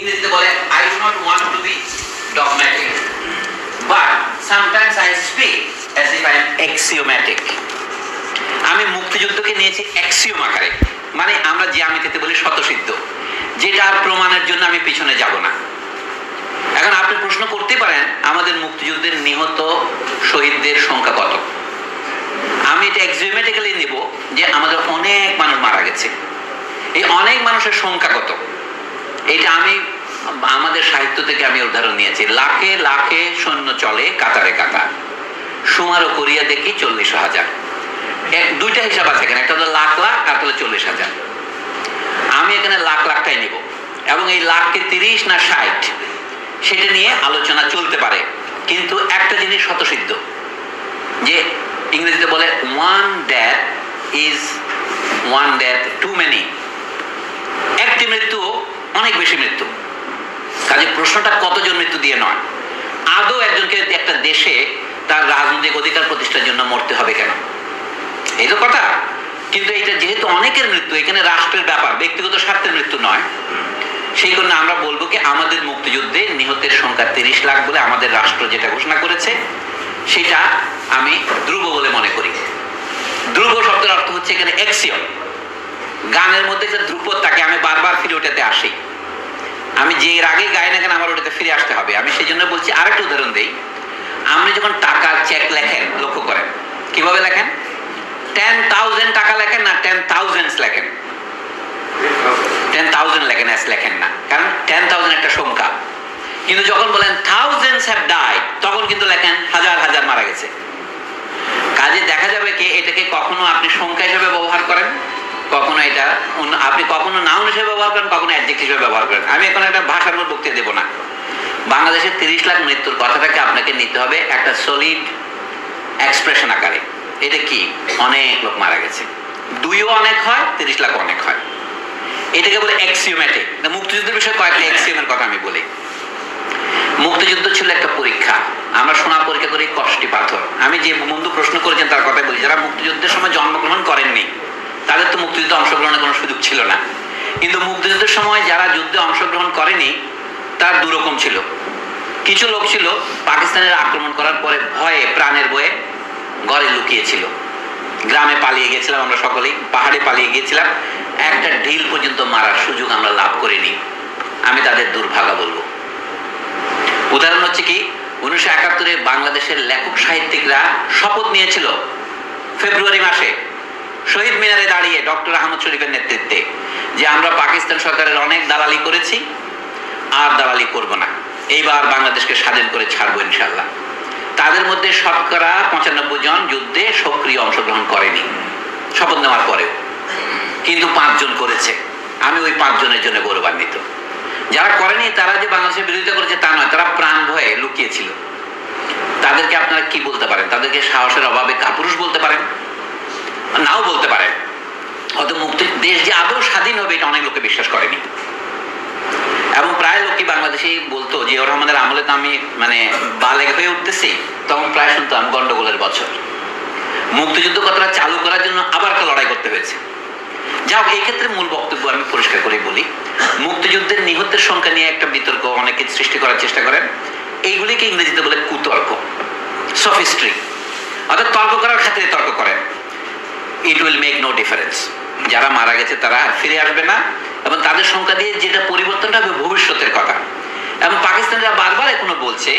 ইংরেজিতে বলে I do not want to be dogmatic but sometimes I speak as if I am axiomatic আমি মুক্তিযুদ্ধকে নিয়েছি axiom আকারে মানে আমরা যে আমি খেতে বলি শতসিদ্ধ যেটার প্রমাণের জন্য আমি পিছনে যাব না। এখন আপনি প্রশ্ন করতে পারেন, আমাদের মুক্তিযুদ্ধের নিহত শহীদদের সংখ্যা কত? আমি এটা এক্সিওমেটিক্যালি নেব যে আমাদের অনেক মানুষ মারা গেছে। এই অনেক মানুষের সংখ্যা কত? এটা আমি, আমাদের সাহিত্য থেকে আমি উদাহরণ নিয়েছি। লাখে লাখে সৈন্য চলে, কাতারে কাতার। সুমারও করিয়া দেখি চল্লিশ হাজার। এক, দুইটা হিসাব আছে এখানে। একটা হলো লাখ লাখ, আর হলো চল্লিশ হাজার। আমি এখানে লাখ লাখটাই নিব। এবং এই লাখকে তিরিশ না ষাট, সেটা নিয়ে আলোচনা চলতে পারে। কিন্তু একটা জিনিস শতসিদ্ধ যে ইংরেজিতে বলে one death is one death too many একটি মৃত্যু অনেক বেশি মৃত্যু। কাজে প্রশ্নটা কতজন মৃত্যু দিয়ে নয়? আদৌ একজনকে একটা দেশে তার রাজনৈতিক অধিকার প্রতিষ্ঠার জন্য মরতে হবে কেন? এই তো কথা। কিন্তু এটা যেহেতু অনেকের মৃত্যু, এখানে রাষ্ট্রের ব্যাপার, ব্যক্তিগত স্বার্থের মৃত্যু নয়। সেই কারণে আমরা বলব কি, আমাদের মুক্তিযুদ্ধে নিহতের সংখ্যা তিরিশ লাখ বলে আমাদের রাষ্ট্র যেটা ঘোষণা করেছে, সেটা আমি ধ্রুব বলে মনে করি। ধ্রুব শব্দের অর্থ হচ্ছে এখানে এক্সিয়ম গানের মধ্যে যে ধ্রুপদ, তাকে আমি বারবার ফিরে ওটাতে আসি। আমি যে এর আগে গাই না কেন আমার ওটাতে ফিরে আসতে হবে। আমি সেই জন্য বলছি আরেকটা উদাহরণ দিই। আপনি যখন টাকার চেক লেখেন, লক্ষ্য করেন। কীভাবে লেখেন? টেন থাউজেন্ড টাকা লেখেন না টেন থাউজেন্ডস লেখেন? টেন থাউজেন্ড লেখেন এস লেখেন না। কারণ টেন থাউজেন্ড একটা সংখ্যা। কিন্তু যখন বলেন থাউজেন্ডস হ্যাভ ডাইড তখন কিন্তু লেখেন হাজার হাজার মারা গেছে। কাজে দেখা যাবে কি, এটাকে কখনো আপনি সংখ্যা হিসেবে ব্যবহার করেন? কখনো এটা আপনি কখনো নাউন হিসেবে ব্যবহার করেন, কখনো অ্যাডজেক্ট হিসেবে ব্যবহার করেন। আমি এখন একটা ভাষার উপর বক্তৃতা দেবো না। বাংলাদেশের তিরিশ লাখ মৃত্যুর কথাটাকে আপনাকে নিতে হবে একটা সলিড এক্সপ্রেশন আকারে। এটা কি? অনেক লোক মারা গেছে। দুইও অনেক হয়, তিরিশ লাখ অনেক হয়। এটাকে বলে এক্সিওম্যাটিক মুক্তিযুদ্ধের বিষয়ে কয়েকটা এক্সিওমের কথা আমি বলি। মুক্তিযুদ্ধ ছিল একটা পরীক্ষা। আমরা শোনা পরীক্ষা করি, কষ্টি পাথর। আমি যে বন্ধু প্রশ্ন করেছেন তার কথাই বলি, যারা মুক্তিযুদ্ধের সময় জন্মগ্রহণ করেননি তাদের তো মুক্তিযুদ্ধে অংশগ্রহণের কোনো সুযোগ ছিল না। কিন্তু মুক্তিযুদ্ধের সময় যারা যুদ্ধে অংশগ্রহণ করেনি, তার দুরকম ছিল। কিছু লোক ছিল পাকিস্তানের আক্রমণ করার পরে ভয়ে, প্রাণের বয়ে ঘরে লুকিয়েছিল। গ্রামে পালিয়ে গেছিলাম আমরা সকলেই, পাহাড়ে পালিয়ে গিয়েছিলাম একটা ঢিল পর্যন্ত মারার সুযোগ আমরা লাভ করিনি। আমি তাদের দুর্ভাগা বলব। উদাহরণ হচ্ছে কি, উনিশশো একাত্তরে বাংলাদেশের লেখক সাহিত্যিকরা শপথ নিয়েছিল, ফেব্রুয়ারি মাসে শহীদ মিনারে দাঁড়িয়ে ডক্টর আহমদ শরীফের নেতৃত্বে যে আমরা পাকিস্তান সরকারের অনেক দালালি করেছি, আর দালালি করব না। এইবার বাংলাদেশকে স্বাধীন করে ছাড়বো ইনশাল্লাহ তাদের মধ্যে শতকরা পঁচানব্বই জন যুদ্ধে সক্রিয় অংশগ্রহণ করেনি, শপথ নেওয়ার পরেও। কিন্তু পাঁচজন করেছে। আমি ওই পাঁচজনের জন্য গৌরবান্বিত। যারা করেনি, তারা যে বাংলাদেশের বিরোধিতা করেছে তা নয়, তারা প্রাণ ভয়ে লুকিয়েছিল। তাদেরকে আপনারা কি বলতে পারেন? তাদেরকে সাহসের অভাবে কাপুরুষ বলতে পারেন? নাও বলতে পারেন হয়তো মুক্তি দেশ যে আদৌ স্বাধীন হবে, এটা অনেক লোকে বিশ্বাস করেনি। এবং প্রায় লোকই বাংলাদেশে বলতো যে, ওর আমাদের আমলে তো আমি মানে বালেগ হয়ে উঠতেছি। তখন প্রায় শুনতাম গন্ডগোলের বছর। মুক্তিযুদ্ধ কথাটা চালু করার জন্য আবার একটা লড়াই করতে হয়েছে। যাও এই ক্ষেত্রে মূল বক্তব্য আমি পরিষ্কার করে বলি। মুক্তিযুদ্ধের নিহতের সংখ্যা নিয়ে একটা বিতর্ক অনেকে সৃষ্টি করার চেষ্টা করেন। এইগুলিকে ইংরেজিতে বলে কুতর্ক সফিস্ট্রি অর্থাৎ তর্ক করার ক্ষেত্রে তর্ক করেন। It will make no difference যারা মারা গেছে তারা আর ফিরে আসবে না এবং তাদের সংখ্যা দিয়ে যেটা পরিবর্তনটা হবে ভবিষ্যতের কথা। এবং পাকিস্তানিরা বারবার এখনও বলছে,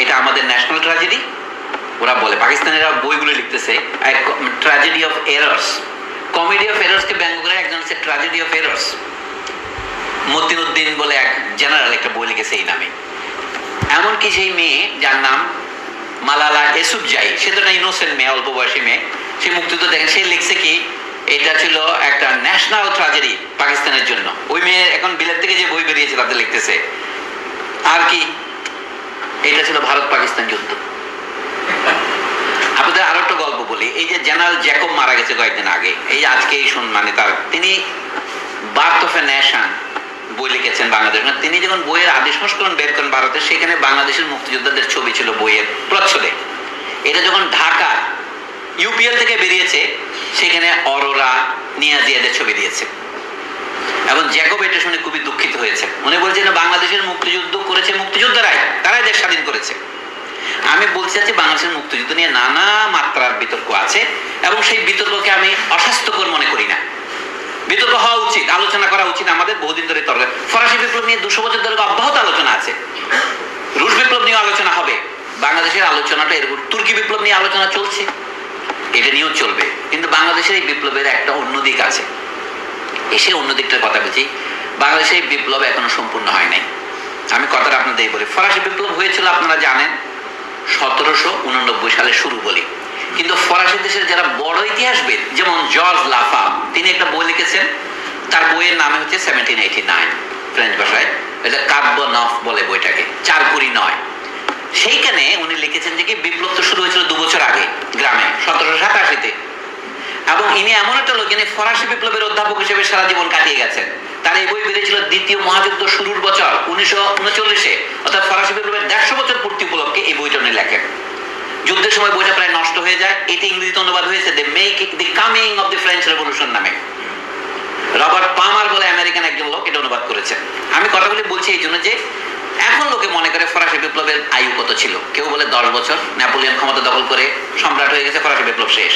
এটা আমাদের ন্যাশনাল ট্র্যাজেডি ওরা বলে, পাকিস্তানিরা বইগুলো লিখতেছে tragedy of errors comedy of এরার্সকে ব্যঙ্গ করে একজন হচ্ছে tragedy of errors Matin Uddin বলে এক জেনারেল একটা বই লিখেছে এই নামে। এমনকি সেই মেয়ে, যার নাম মালালা এসুফ জাই সে তো একটা ইনোসেন্ট মেয়ে, অল্প বয়সী মেয়ে। সে মুক্তিযুদ্ধ দেখেন সে লিখছে কি, এটা ছিল একটা ন্যাশনাল ট্রাজেডি পাকিস্তানের জন্য। ওই মেয়ে এখন বিলেত থেকে যে বই বেরিয়েছে তাতে লিখতেছে, আর কি, এটা ছিল ভারত পাকিস্তান যুদ্ধ। আপনাদের আরও একটা গল্প বলি, এই যে জেনারেল জ্যাকব মারা গেছে কয়েকদিন আগে, এই আজকে এই মানে তার, তিনি বার্থ অফ এ নেশন বই লিখেছেন বাংলাদেশ। মানে তিনি যখন বইয়ের আদি সংস্করণ বের করেন ভারতে, সেখানে বাংলাদেশের মুক্তিযোদ্ধাদের ছবি ছিল বইয়ের প্রচ্ছদে। এটা যখন ঢাকা ইউপিএল থেকে বেরিয়েছে, সেখানে অরোরা নিয়াজিয়াদের ছবি দিয়েছে। এবং জ্যাকব এটা শুনে খুবই দুঃখিত হয়েছে। উনি বলছেন বাংলাদেশের মুক্তিযুদ্ধ করেছে মুক্তিযোদ্ধারাই, তারাই দেশ স্বাধীন করেছে। আমি বলতে চাচ্ছি, বাংলাদেশের মুক্তিযুদ্ধ নিয়ে নানা মাত্রার বিতর্ক আছে, এবং সেই বিতর্ককে আমি অস্বাস্থ্যকর মনে করি না। বিতর্ক হওয়া উচিত, আলোচনা করা উচিত আমাদের বহুদিন ধরে তর্ক ফরাসি বিপ্লব নিয়ে দুশো বছর ধরে অব্যাহত আলোচনা আছে। রুশ বিপ্লব নিয়ে আলোচনা হবে। বাংলাদেশের আলোচনাটা এরকম। তুর্কি বিপ্লব নিয়ে আলোচনা চলছে। এটা নিয়েও চলবে। কিন্তু বাংলাদেশের এই বিপ্লবের একটা অন্য দিক আছে। এসে অন্য দিকটার কথা বলছি বাংলাদেশের এই বিপ্লব এখনও সম্পূর্ণ হয় নাই। আমি কথাটা আপনাদের বলি। ফরাসি বিপ্লব হয়েছিল, আপনারা জানেন, সতেরোশো উননব্বই সালে শুরু বলি। কিন্তু ফরাসি দেশের যারা বড় ইতিহাসবিদ, যেমন জর্জ লাফা, তিনি একটা বই লিখেছেন। তার বইয়ের নামে হচ্ছে সেভেন্টিন এইটি নাইন ফ্রেঞ্চ ভাষায়। এটা কাব্য নফ বলে বইটাকে। চার কুড়ি নয়। সেইখানে উনি লিখেছেন যে কি, বিপ্লব তো শুরু হয়েছিল দু বছর আগে গ্রামে, সতেরোশো সাতাশিতে। এবং ইনি এমন একটা লোক, যিনি ফরাসি বিপ্লবের অধ্যাপক হিসেবে সারা জীবন কাটিয়ে গেছেন। তার এই বই বেরিয়েছিল দ্বিতীয় মহাযুদ্ধ শুরুর বছর, উনিশশো উনচল্লিশে। অর্থাৎ ফরাসি বিপ্লবের দেড়শো বছর পূর্তি উপলক্ষে এই বইটা উনি লেখেন। যুদ্ধের সময় বইটা প্রায় নষ্ট হয়ে যায়। এটি ইংরেজিতে অনুবাদ হয়েছে the make the coming of the French revolution নামে। রবার্ট পামার বলে আমেরিকান একজন লোক এটা অনুবাদ করেছেন। আমি কথাগুলি বলছি এই জন্য যে এখন লোকে মনে করে ফরাসি বিপ্লবের আয়ু কত ছিল? কেউ বলে দশ বছর। নেপোলিয়ন ক্ষমতা দখল করে সম্রাট হয়ে গেছে ফরাসি বিপ্লব শেষ।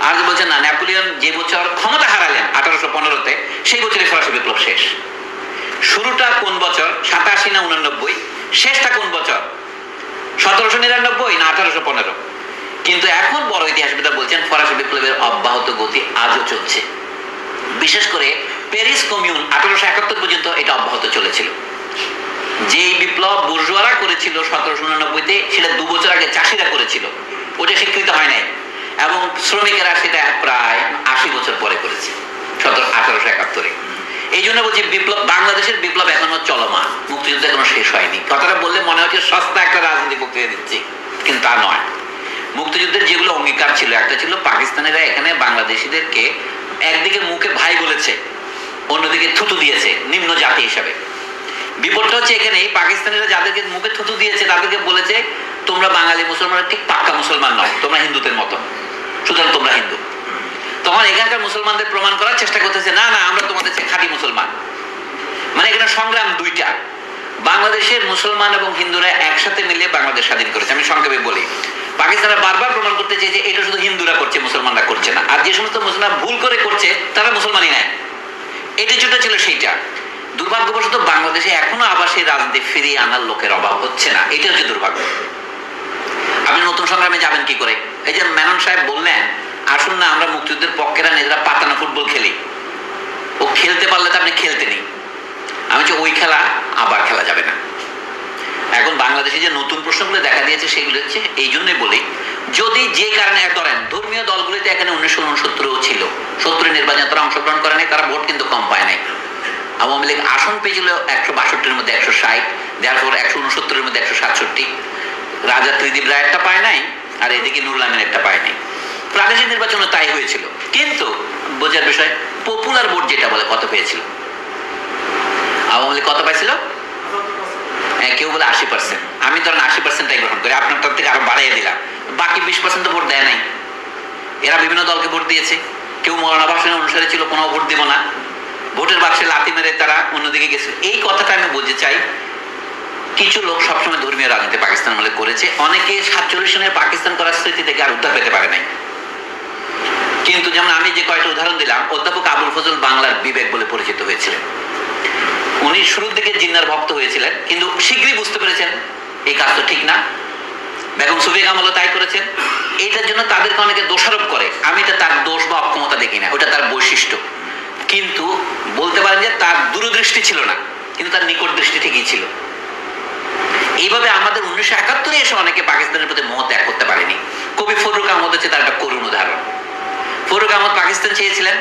আর যে বলছেন না, নেপোলিয়ন যে বছর ক্ষমতা হারালেন আঠারোশো পনেরোতে, সেই বছরে ফরাসি বিপ্লব শেষ। শুরুটা কোন বছর? সাতাশি না উনানব্বই? শেষটা কোন বছর? সতেরোশো নিরানব্বই না আঠারোশো পনেরো? কিন্তু এখন বড় ইতিহাসবিদরা বলছেন, ফরাসি বিপ্লবের অব্যাহত গতি আজও চলছে। বিশেষ করে প্যারিস কমিউন আঠারোশো একাত্তর পর্যন্ত এটা অব্যাহত চলেছিল। যেই বিপ্লব বুর্জোয়ারা করেছিল সতেরোশো উনানব্বইতে, সেটা দু বছর আগে চাষিরা করেছিল। ওটা স্বীকৃত হয় নাই। এবং শ্রমিকেরা সেটা প্রায় আশি বছর পরে করেছে, সতেরো, আঠারোশো একাত্তরে। এই জন্য বলছি বিপ্লব, বাংলাদেশের বিপ্লব এখনও চলমান। মুক্তিযুদ্ধ এখনও শেষ হয়নি। কথাটা বললে মনে হচ্ছে সস্তা একটা রাজনীতি বক্তৃতা দিচ্ছি, কিন্তু তা নয়। মুক্তিযুদ্ধের যেগুলো অঙ্গীকার ছিল, একটা ছিল পাকিস্তানিরা এখানে বাংলাদেশিদেরকে একদিকে মুখে ভাই বলেছে, অন্যদিকে থুতু দিয়েছে, নিম্ন জাতি হিসাবে। বিপদটা হচ্ছে এখানে, পাকিস্তানিরা যাদেরকে মুখে থুতু দিয়েছে, তাদেরকে বলেছে, তোমরা বাঙালি মুসলমানরা ঠিক পাক্কা মুসলমান নও, তোমরা হিন্দুদের মতো সুতরাং তোমরা হিন্দু। তখন এখানকার মুসলমানদের প্রমাণ করার চেষ্টা করতেছে, না না, আমরা তোমাদের খাঁটি মুসলমান। মানে এখানে সংগ্রাম দুইটা। বাংলাদেশের মুসলমান এবং হিন্দুরা একসাথে মিলে বাংলাদেশ স্বাধীন করেছে। আমি সংক্ষেপে বলি। পাকিস্তানরা বারবার প্রমাণ করতে চেয়েছে, এটা শুধু হিন্দুরা করছে, মুসলমানরা করছে না। আর যে সমস্ত মুসলমান ভুল করে করছে, তারা মুসলমানই নেয় এটা যেটা ছিল সেইটা। দুর্ভাগ্যবশত বাংলাদেশে এখনও আবার সেই রাজনীতি ফিরিয়ে আনার লোকের অভাব হচ্ছে না। এটা হচ্ছে দুর্ভাগ্য। আপনি নতুন সংগ্রামে যাবেন কি করে? এই যে মেনন সাহেব বললেন, আসুন না, আমরা মুক্তিযুদ্ধের পক্ষেরা নিজেরা পাতানো ফুটবল খেলি। ও খেলতে পারলে তো আপনি খেলতে নেই। আমি হচ্ছে ওই খেলা আবার খেলা যাবে না। এখন বাংলাদেশে যে নতুন প্রশ্নগুলো দেখা দিয়েছে, সেগুলো হচ্ছে এই জন্যই বলি, যদি যে কারণে, ধরেন, ধর্মীয় দলগুলিতে এখানে উনিশশো উনসত্তরও ছিল, সত্তরের নির্বাচনে তারা অংশগ্রহণ করে নাই, তারা ভোট কিন্তু কম পায় নাই। আওয়ামী লীগ আসন পেয়েছিল একশো বাষট্টির মধ্যে একশো ষাট দেওয়ার একশো উনসত্তরের মধ্যে একশো সাতষট্টি। রাজা ত্রিদীপ রায় একটা পায় নাই, আর এদিকে নুরুল একটা পায় নাই। প্রাদেশিক নির্বাচনে তাই হয়েছিল। কিন্তু বোঝার বিষয় পপুলার ভোট যেটা বলে কত পেয়েছিল? আওয়ামী লীগ কত পাইছিল? কেউ বলে আশি পার্সেন্ট আমি ধরেন আশি পার্সেন্টটাই গ্রহণ করি, আপনার তার থেকে আরও বাড়িয়ে দিলাম। বাকি বিশ পার্সেন্ট তো ভোট দেয় নাই। এরা বিভিন্ন দলকে ভোট দিয়েছে। কেউ ভাষণের অনুসারে ছিল, কোনো ভোট দিব না। ভোটের বাক্সে লাথি মেরে তারা অন্যদিকে গেছে। এই কথাটা আমি বলতে চাই, কিছু লোক সবসময় ধর্মীয় রাজনীতি পাকিস্তান আমলে করেছে। অনেকে সাতচল্লিশ সনের পাকিস্তান করার স্মৃতি থেকে আর উদ্ধার পেতে পারে নাই। কিন্তু যেমন আমি যে কয়টা উদাহরণ দিলাম, অধ্যাপক আবুল ফজল বাংলার বিবেক বলে পরিচিত হয়েছিলেন। উনি শুরুর দিকে জিন্নার ভক্ত হয়েছিলেন, কিন্তু শীঘ্রই বুঝতে পেরেছেন এই কাজ তো ঠিক না। বেগম সুফিয়া কামালও তাই করেছেন। এইটার জন্য তাদেরকে অনেকে দোষারোপ করে। আমি এটা তার দোষ বা অক্ষমতা দেখি না, ওটা তার বৈশিষ্ট্য। কিন্তু বলতে পারেন যে তার দূরদৃষ্টি ছিল না, কিন্তু তার নিকট দৃষ্টি ঠিকই ছিল। এইভাবে আমাদের উনিশশো একাত্তরে এসে অনেকে পাকিস্তানের প্রতি মোহ ত্যাগ করতে পারেনি। কবি ফরুক আহমদ হচ্ছে তার একটা করুণ উদাহরণ। ফরুক আহমদ পাকিস্তান চেয়েছিলেন,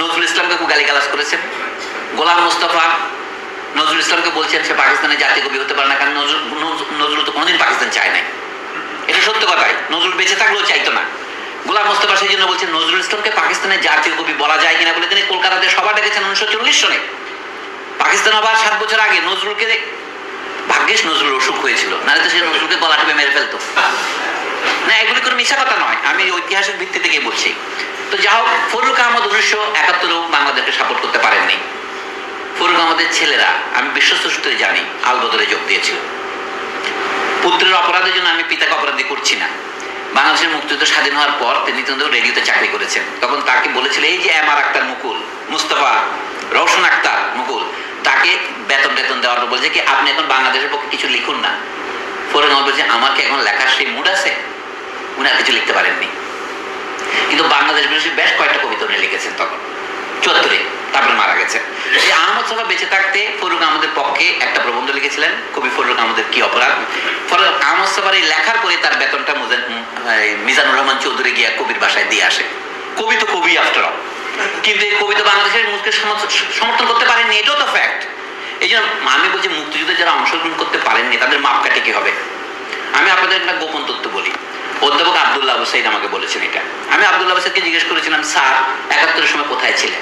নজরুল ইসলামকে খুব গালিগালাজ করেছেন। গোলাম মুস্তফা নজরুল ইসলামকে বলছেন, সে পাকিস্তানের জাতীয় কবি হতে পারে না, কারণ নজরুল তো কোনোদিন পাকিস্তান চায় নাই। এটা সত্য কথাই, নজরুল বেঁচে থাকলেও চাইতো না। গোলাম মোস্তফা সেই জন্য বলছেন, নজরুল ইসলামকে পাকিস্তানের জাতীয় কবি বলা যায় কিনা বলে তিনি কলকাতাতে সভা ডেকেছেন উনিশশো চল্লিশ সনে। পাকিস্তান আবার সাত বছর আগে নজরুলকে ভাগ্যিস নজরুল অসুখ হয়েছিল, নাহলে তো সে নজরুলকে গলা টিপে মেরে ফেলতো। না, এগুলি কোনো মিশা কথা নয়, আমি ঐতিহাসিক ভিত্তি থেকে বলছি। তো যা হোক, ফরুক আহমদ উনিশশো একাত্তরেও বাংলাদেশকে সাপোর্ট করতে পারেননি। ফরুক আহমদ আমাদের ছেলেরা, আমি বিশ্বস্ত সূত্রে জানি, আলবদরে যোগ দিয়েছিল। পুত্রের অপরাধের জন্য আমি পিতাকে অপরাধী করছি না। বাংলাদেশের মুক্তিযুদ্ধ স্বাধীন হওয়ার পর তিনি কিন্তু রেডিওতে চাকরি করেছেন। তখন তাকে বলেছিল, এই যে এম আর আক্তার মুকুল, মুস্তফা রওশন আক্তার মুকুল, তাকে বেতন টেতন দেওয়ার পর বলছে কি, আপনি এখন বাংলাদেশের পক্ষে কিছু লিখুন না। ফোরে আমার বলছে, আমাকে এখন লেখার সেই মুড আছে? উনি আর কিছু লিখতে পারেননি। কিন্তু বাংলাদেশ বিরোধী বেশ কয়েকটা কবিতা উনি লিখেছেন তখন। চুয়াত্তরে তারপরে মারা গেছেন এই আহমদ সাহা বেঁচে থাকতে ফরুক আহমদের পক্ষে একটা প্রবন্ধ লিখেছিলেন। কবি ফরুক আহমদের কি অপরাধ? ফলে আহমদ সাহার এই লেখার পরে তার বেতনটা মিজানুর রহমান চৌধুরী গিয়া কবির বাসায় দিয়ে আসে। কবি তো কবি আফটার অল কিন্তু এই কবি তো বাংলাদেশের মুখকে সমর্থন করতে পারেননি, এটাও তো ফ্যাক্ট এই জন্য আমি বলছি, মুক্তিযুদ্ধে যারা অংশগ্রহণ করতে পারেননি, তাদের মাপকাঠি কি হবে? আমি আপনাদের একটা গোপন তথ্য বলি। অধ্যাপক আব্দুল্লাহ আবু সাইদ আমাকে বলেছেন এটা। আমি আব্দুল্লাহ আবু সাইদকে জিজ্ঞেস করেছিলাম, স্যার, একাত্তরের সময় কোথায় ছিলেন?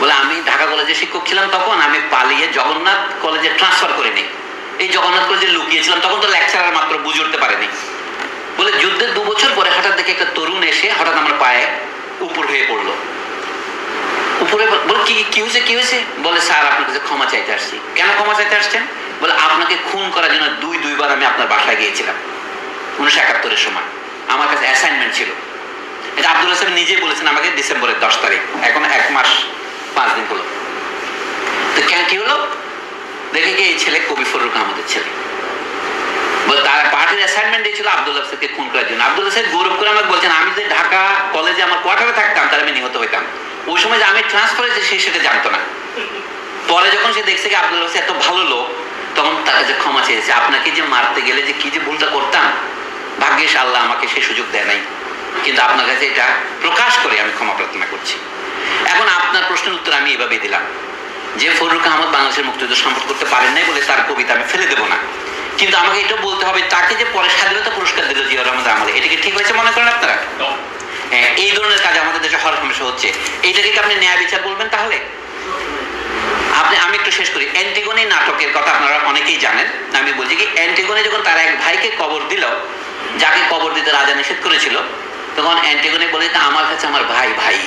বলে, আমি ঢাকা কলেজে শিক্ষক ছিলাম তখন, আমি পালিয়ে জগন্নাথ কলেজে ট্রান্সফার করে নিই। এই জগন্নাথ কলেজে লুকিয়েছিলাম, তখন তো লেকচারার মাত্র বুঝে উঠতে পারেনি। বলে, যুদ্ধের দু বছর পরে হঠাৎ দেখে একটা তরুণ এসে হঠাৎ আমার পায়ে উপর হয়ে পড়ল। উপরে বলে, কি কি হয়েছে কি হয়েছে? বলে, স্যার আপনার কাছে ক্ষমা চাইতে আসছি। কেন ক্ষমা চাইতে আসছেন? বলে, আপনাকে খুন করার জন্য দুই, দুইবার আমি আপনার বাসায় গিয়েছিলাম। উনিশশো একাত্তরের সময়। আমার কাছে অ্যাসাইনমেন্ট ছিল। এটা আব্দুল হাসান নিজে বলেছেন আমাকে ডিসেম্বরের দশ তারিখ। এখন এক মাস, পাঁচ দিন হলো। তো কেন, কি হলো? দেখে কি এই ছেলে কবি ফরুক আহমদের ছেলে। তার পার্টির অ্যাসাইনমেন্ট দিয়েছিল আব্দুল হাসানকে খুন করার জন্য। আব্দুল হাসান গৌরব করে আমাকে বলছেন, আমি যে ঢাকা কলেজে আমার কোয়ার্টারে থাকতাম তার আমি নিহত হইতাম। ওই সময় যে আমি ট্রান্সফার হয়েছি, সে সেটা জানতো না। পরে যখন সে দেখছে কি আব্দুল হাসান এত ভালো লোক, তখন তার কাছে ক্ষমা চেয়েছে, আপনাকে যে মারতে গেলে যে কি যে ভুলটা করতাম ভাগ্যিস আল্লাহ আমাকে সেই সুযোগ দেয় নাই। কিন্তু আপনার কাছে এটা প্রকাশ করে আমি ক্ষমা প্রার্থনা করছি। এখন আপনার প্রশ্নের উত্তর আমি এভাবে দিলাম। যে ফরুক আহমদ বাংলাদেশের মুক্তিযুদ্ধ সম্পদ করতে পারেন নাই বলে তার কবিতা আমি ফেলে দেবো না। কিন্তু আমাকে এটা বলতে হবে তাকে যে পরে স্বাধীনতা পুরস্কার দিল জিয়া রহমান আমলে এটা কি ঠিক হয়েছে মনে করেন আপনারা? হ্যাঁ এই ধরনের কাজ আমাদের দেশে হর সমস্যা হচ্ছে। এইটাকে কি আপনি ন্যায় বিচার বলবেন তাহলে? আপনি আমি একটু শেষ করি। অ্যান্টিগনি নাটকের কথা আপনারা অনেকেই জানেন। আমি বলছি কি অ্যান্টিগনি যখন তার এক ভাইকে কবর দিল যাকে কবর দিতে রাজা নিষেধ করেছিল, তখন অ্যান্টিগনি বলে, "তা আমার কাছে আমার ভাই ভাই।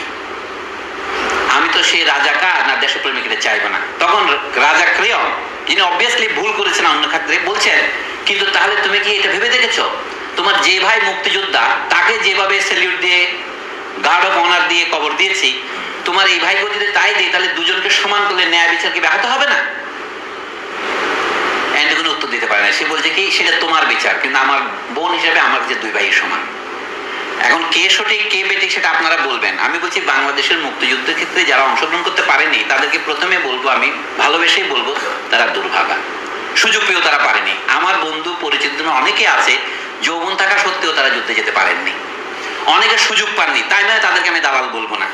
আমি তো সেই রাজাকার, না দেশপ্রেমিক এটা চাইব না। তখন রাজা ক্রেয়ন যিনি অবভিয়াসলি ভুল করেছেন অন্য ক্ষেত্রে, বলছেন, কিন্তু তাহলে তুমি কি এটা ভেবে দেখেছ? তোমার যে ভাই মুক্তিযোদ্ধা, তাকে যেভাবে সেলিউট দিয়ে গার্ড অফ অনার দিয়ে কবর দিয়েছি, তোমার এই ভাইকে যদি তাই দিই তাহলে দুজনকে সমান করলে ন্যায় বিচার কি ব্যাহত হবে না? দিতে পারে না সে বলছে কি, সেটা তোমার বিচার, কিন্তু আমার বোন হিসেবে আমার কাছে দুই ভাই সমান। এখন কে সঠিক, কে বেঠিক সেটা আপনারা বলবেন। আমি বলছি, বাংলাদেশের মুক্তিযুদ্ধের ক্ষেত্রে যারা অংশগ্রহণ করতে পারেনি, তাদেরকে প্রথমে বলব, আমি ভালোবেসেই বলব, তারা দুর্ভাগা। সুযোগ পেয়েও তারা পারেনি। আমার বন্ধু পরিচিত অনেকে আছে, যৌবন থাকা সত্ত্বেও তারা যুদ্ধে যেতে পারেননি। অনেকে সুযোগ পাননি, তাই নয় তাদেরকে আমি দালাল বলব না।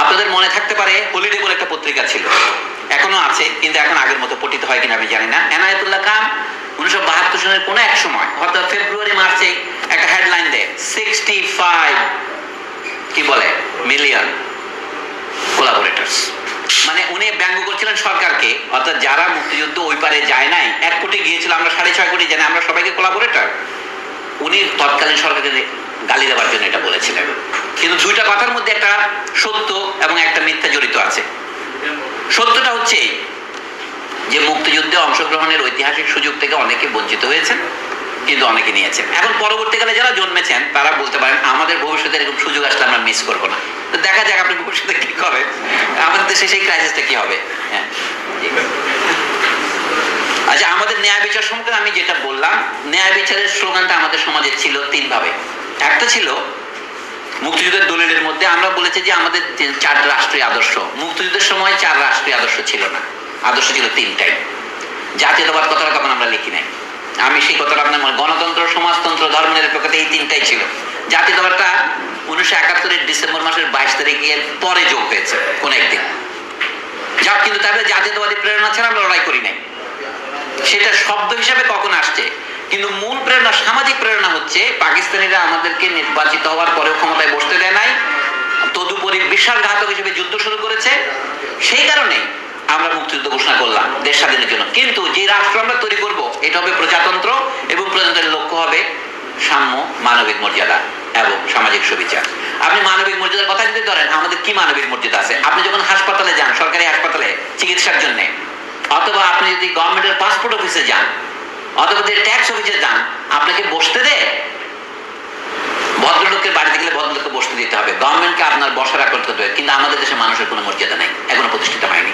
আপনাদের মনে থাকতে পারে, হলিডে বলে একটা পত্রিকা ছিল। এখনও আছে, কিন্তু এখন আগের মতো পঠিত হয় কিনা আমি জানি না। এনায়েতুল্লাহ খান উনিশশো বাহাত্তর সালের কোনো এক সময়, অর্থাৎ ফেব্রুয়ারি, মার্চে একটা হেডলাইন দেয় সিক্সটি ফাইভ কি বলে? মিলিয়ন কোলাবোরেটার্স মানে উনি ব্যঙ্গ করছিলেন সরকারকে, অর্থাৎ যারা মুক্তিযুদ্ধ ওই পারে যায় নাই, এক কোটি গিয়েছিল, আমরা সাড়ে ছয় কোটি জানি, আমরা সবাইকে কোলাবোরেটার উনি তৎকালীন সরকারকে গালি দেওয়ার জন্য এটা বলেছিলেন। কিন্তু দুইটা কথার মধ্যে একটা সত্য এবং একটা মিথ্যা জড়িত আছে। সত্যটা হচ্ছে যে মুক্তিযুদ্ধে অংশগ্রহণের ঐতিহাসিক সুযোগ থেকে অনেকে বঞ্চিত হয়েছেন, কিন্তু অনেকে নিয়েছেন। এখন পরবর্তীকালে যারা জন্মেছেন, তারা বলতে পারেন, আমাদের ভবিষ্যতে এরকম সুযোগ আসলে আমরা মিস করব না। তো দেখা যাক আপনি ভবিষ্যতে কি করে আমাদের দেশে সেই ক্রাইসিসটা কি হবে? হ্যাঁ আচ্ছা আমাদের ন্যায় বিচার সম্পর্কে আমি যেটা বললাম, ন্যায় বিচারের স্লোগানটা আমাদের সমাজে ছিল তিন ভাবে একটা ছিল মুক্তিযুদ্ধের দলিলের মধ্যে আমরা বলেছি যে আমাদের চার রাষ্ট্রীয় আদর্শ, মুক্তিযুদ্ধের সময় চার রাষ্ট্রীয় আদর্শ ছিল না। আদর্শ ছিল তিনটাই। জাতীয়তাবাদ কথাটা তখন আমরা লিখি নাই। আমি সেই কথাটা আপনার গণতন্ত্র, সমাজতন্ত্র, ধর্ম নিরপেক্ষতা এই তিনটাই ছিল। জাতীয়তাবাদটা উনিশশো একাত্তরের ডিসেম্বর মাসের বাইশ তারিখের পরে যোগ হয়েছে, কোন একদিন। যা কিন্তু তাদের জাতীয়তাবাদী প্রেরণা ছাড়া আমরা লড়াই করি নাই। সেটা শব্দ হিসাবে কখন আসছে? কিন্তু মূল প্রেরণা, সামাজিক প্রেরণা হচ্ছে পাকিস্তানিরা আমাদেরকে নির্বাচিত হওয়ার পরেও ক্ষমতায় বসতে দেয় নাই। তদুপরি বিশ্বাসঘাতক হিসেবে যুদ্ধ শুরু করেছে। সেই কারণে আমরা মুক্তিযুদ্ধ ঘোষণা করলাম দেশ স্বাধীনের জন্য। কিন্তু যে রাষ্ট্র আমরা তৈরি করব, এটা হবে প্রজাতন্ত্র এবং প্রজাতন্ত্রের লক্ষ্য হবে সাম্য মানবিক মর্যাদা এবং সামাজিক সুবিচার। আপনি মানবিক মর্যাদার কথা যদি ধরেন, আমাদের কি মানবিক মর্যাদা আছে? আপনি যখন হাসপাতালে যান, সরকারি হাসপাতালে চিকিৎসার জন্য, অথবা আপনি যদি গভর্নমেন্টের পাসপোর্ট অফিসে যান অথবা ট্যাক্স অফিসে যান, আপনাকে বসতে দেয় ভদ্রলোকের বাড়িতে গেলে ভদ্রলোককে বসতে দিতে হবে। গভর্নমেন্টকে আপনার বসার করতে হবে। কিন্তু আমাদের দেশে মানুষের কোনো মর্যাদা নেই। এখনও প্রতিষ্ঠিত হয়নি।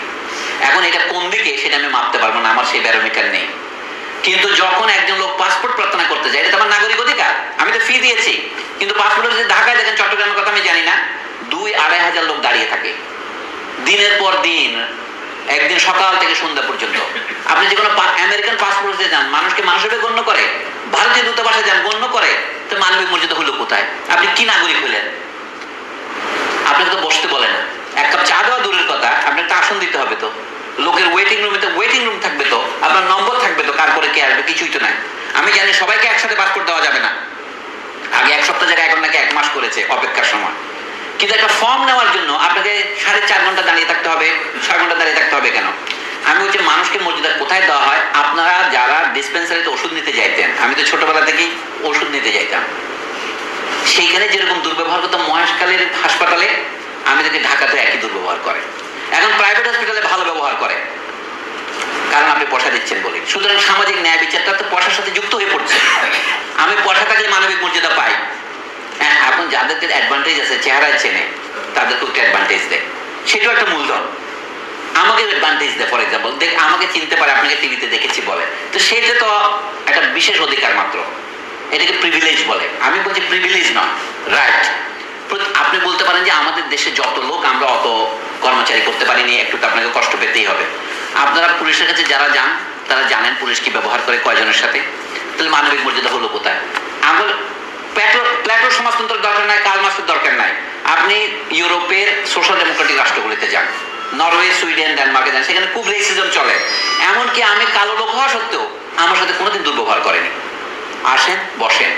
এখন এটা কোন দিকে, সেটা আমি মাপতে পারব না। আমার সেই ব্যারোমিটার নেই। কিন্তু যখন একজন লোক পাসপোর্ট প্রার্থনা করতে যায়, এটা তো আমার নাগরিক অধিকার। আমি তো ফি দিয়েছি। কিন্তু পাসপোর্ট যদি ঢাকায় দেখেন, চট্টগ্রামের কথা আমি জানি না, দুই আড়াই হাজার লোক দাঁড়িয়ে থাকে। দিনের পর দিন একদিন সকাল থেকে সন্ধ্যা পর্যন্ত। আপনি যে কোনো আমেরিকান পাসপোর্ট যান, মানুষকে মানুষ হিসেবে গণ্য করে। ভারতীয় দূতাবাসে যান, গণ্য করে। তো মানবিক মর্যাদা হলো কোথায়? আপনি কি নাগরিক হলেন? আপনাকে তো বসতে বলে না। এক কাপ চা দেওয়া দূরের কথা, আপনাকে আসন দিতে হবে তো। লোকের ওয়েটিং রুমে তো ওয়েটিং রুম থাকবে তো। আপনার নম্বর থাকবে তো, কার পরে কে আসবে, কিছুই তো নাই। আমি জানি সবাইকে একসাথে পাসপোর্ট দেওয়া যাবে না। আগে এক সপ্তাহ জায়গায় এখন নাকি এক মাস করেছে অপেক্ষার সময়। কিন্তু একটা ফর্ম নেওয়ার জন্য আপনাকে সাড়ে চার ঘণ্টা দাঁড়িয়ে থাকতে হবে, ছয় ঘণ্টা দাঁড়িয়ে থাকতে হবে কেন? আমি বলছি মানুষকে মর্যাদা কোথায় দেওয়া হয়? আপনারা যারা ডিসপেন্সারিতে ওষুধ নিতে যাইতেন, আমি তো ছোটবেলা থেকেই ওষুধ নিতে যাইতাম। সেইখানে যেরকম দুর্ব্যবহার করতাম মহেশকালের হাসপাতালে, আমি দেখি ঢাকাতে একই দুর্ব্যবহার করে। এখন প্রাইভেট হসপিটালে ভালো ব্যবহার করে। কারণ আপনি পয়সা দিচ্ছেন বলে। সুতরাং সামাজিক ন্যায় বিচারটা তো পয়সার সাথে যুক্ত হয়ে পড়ছে। আমি পয়সা থাকলে মানবিক মর্যাদা পাই। এখন যাদেরকে অ্যাডভান্টেজ আছে, চেহারায় চেনে, তাদেরকে একটা অ্যাডভান্টেজ দেয়। সেটাও একটা মূলধন। আমাকে অ্যাডভান্টেজ দেয় ফর এক্সাম্পল দেখ, আমাকে চিনতে পারে, আপনাকে টিভিতে দেখেছি বলে। তো সেটা তো একটা বিশেষ অধিকার মাত্র, এটাকে প্রিভিলেজ বলে। আমি বলছি প্রিভিলেজ নয় রাইট আপনি বলতে পারেন যে আমাদের দেশে যত লোক, আমরা অত কর্মচারী করতে পারিনি, একটু তো আপনাকে কষ্ট পেতেই হবে। আপনারা পুলিশের কাছে যারা যান, তারা জানেন পুলিশ কি ব্যবহার করে কয়জনের সাথে। তাহলে মানবিক মর্যাদা হলো কোথায় আমার প্ল্যাটো প্ল্যাটোর সমাজতন্ত্রের দরকার নাই কাল মাসের দরকার নাই আপনি ইউরোপের সোশ্যাল ডেমোক্রেটিক রাষ্ট্রগুলিতে যান। নরওয়ে, সুইডেন, ডেনমার্কে যান, সেখানে খুব রেসিজম চলে। এমনকি আমি কালো লোক হওয়া সত্ত্বেও আমার সাথে কোনোদিন দুর্ব্যবহার করেনি। আসেন, বসেন।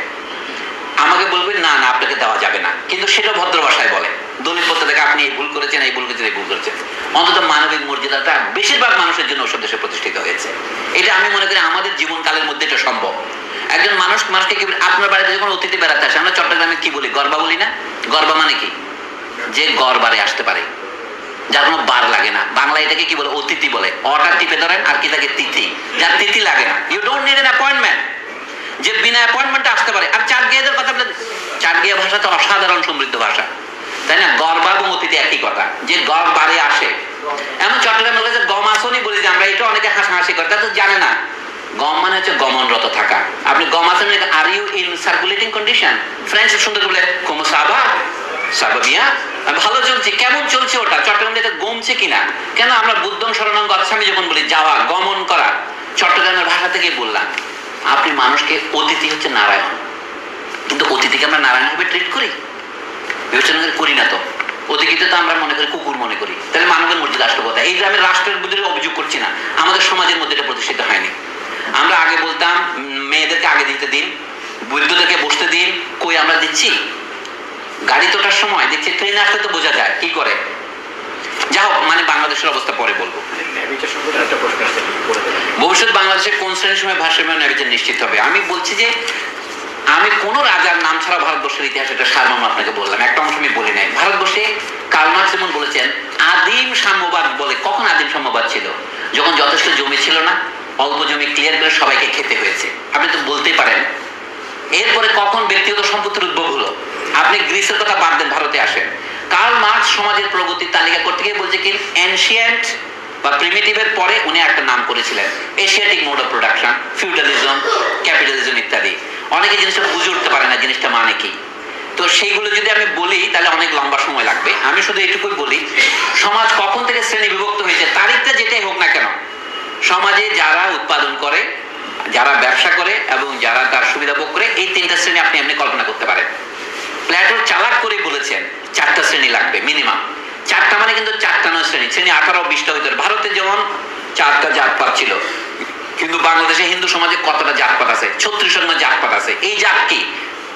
আমাকে বলবেন, না না, আপনাকে দেওয়া যাবে না। কিন্তু সেটা ভদ্র ভাষায় বলে। দলিল পত্র থেকে আপনি এই ভুল করেছেন, এই ভুল করেছেন, এই ভুল করেছেন। অন্তত মানবিক মর্যাদাটা বেশিরভাগ মানুষের জন্য ওসব দেশে প্রতিষ্ঠিত হয়েছে। এটা আমি মনে করি আমাদের জীবনকালের মধ্যে এটা সম্ভব। একজন মানুষ, মানুষকে কি আপনার বাড়িতে যখন অতিথি বেড়াতে আসে, আমরা চট্টগ্রামে কি বলি? গর্বা বলি না? গর্বা মানে কি? যে গড়বারে আসতে পারে। যার কোনো বার লাগে না। বাংলা এটাকে কি বলে? অতিথি বলে। অটা টিপে ধরেন, আর কি থাকে তিথি। যার তিথি লাগে না। You don't need an appointment যে বিনা অ্যাপয়েন্টমেন্টে আসতে পারে। আর চার গিয়েদের কথা বলে চার গিয়া ভাষা তো অসাধারণ সমৃদ্ধ ভাষা। তাই না? গর্বা এবং অতিথি একই কথা। যে গড় বারে আসে। এমন চট্টগ্রামের কাছে গম আসনই বলি যে আমরা এটা অনেকে হাসাহাসি করে। তা তো জানে না। গম মানে হচ্ছে গমনরত থাকা। আপনি গম আসন are you in circulating condition French সুন্দর বলে, কোমো সাবা? সাবাবিয়া ভালো চলছে, কেমন চলছে ওটা? চট্টগ্রাম এটা গমছে কিনা? কেন আমরা বুদ্ধং শরণাঙ্গ? গচ্ছামি যখন বলি, যাওয়া, গমন করা, চট্টগ্রামের ভাষা থেকে বললাম, আপনি মানুষকে অতিথি হচ্ছে নারায়ণ। কিন্তু অতিথিকে আমরা নারায়ণ হিসেবে ট্রিট করি? বিবেচনা করি না তো। অতিথিতে তো আমরা মনে করি, কুকুর মনে করি। তাহলে মানবের মধ্যে রাষ্ট্র কথা এই গ্রামের রাষ্ট্রের মধ্যে অভিযোগ করছি না, আমাদের সমাজের মধ্যে এটা প্রতিষ্ঠিত হয়নি। আমরা আগে বলতাম মেয়েদেরকে আগে দিতে দিন বৈদ্যদেরকে বসতে দিন, কই আমরা দিচ্ছি? গাড়ি তোটার সময় দেখছি ট্রেনে আসলে তো বোঝা যায়, কি করে? যা হোক মানে বাংলাদেশের অবস্থা পরে বলব। একটা একটু। ভবিষ্যৎ বাংলাদেশে কোন শ্রেণির সময় ভারসাম্য নিশ্চিত হবে? আমি বলছি যে, আমি কোন রাজার নাম ছাড়া ভারতবর্ষের ইতিহাস এটা সারমর্ম আপনাকে বললাম, একটা অংশ আমি বলি নাই। ভারতবর্ষে কালমার্ক্স যেমন বলেছেন, আদিম সাম্যবাদ বলে, কখন আদিম সাম্যবাদ ছিল? যখন যথেষ্ট জমি ছিল না, অল্প জমি ক্লিয়ার করে সবাইকে খেতে হয়েছে। আপনি তো বলতেই পারেন। এরপরে কখন ব্যক্তিগত সম্পত্তির উদ্ভব হলো? আপনি গ্রিসের কথা বাদ দেন, ভারতে আসেন। কার্ল মার্কস সমাজের প্রগতির তালিকা করতে গিয়ে বলছে কি এনশিয়েন্ট বা প্রিমিটিভের পরে উনি একটা নাম করেছিলেন। Asiatic mode of production feudalism capitalism ইত্যাদি। অনেকে জিনিসটা বুঝে উঠতে পারে না, জিনিসটা মানে কি। তো সেইগুলো যদি আমি বলি, তাহলে অনেক লম্বা সময় লাগবে। আমি শুধু এটুকুই বলি, সমাজ কখন থেকে শ্রেণি বিভক্ত হয়েছে, তারিখটা যেটাই হোক না কেন, সমাজে যারা উৎপাদন করে, যারা ব্যবসা করে এবং যারা তার সুবিধা ভোগ করে, এই তিনটা শ্রেণি আপনি এমনি কল্পনা করতে পারেন। প্ল্যাটোর চালাক করে বলেছেন, চারটা শ্রেণি লাগবে মিনিমাম চারটা মানে কিন্তু চারটা নয় শ্রেণি শ্রেণি আঠারো, বিশটা হইতে ভারতে যেমন চারটা জাতপাত ছিল, কিন্তু বাংলাদেশে হিন্দু সমাজে কতটা জাতপাত আছে? ছত্রিশের মধ্যে জাতপাত আছে। এই জাত কি?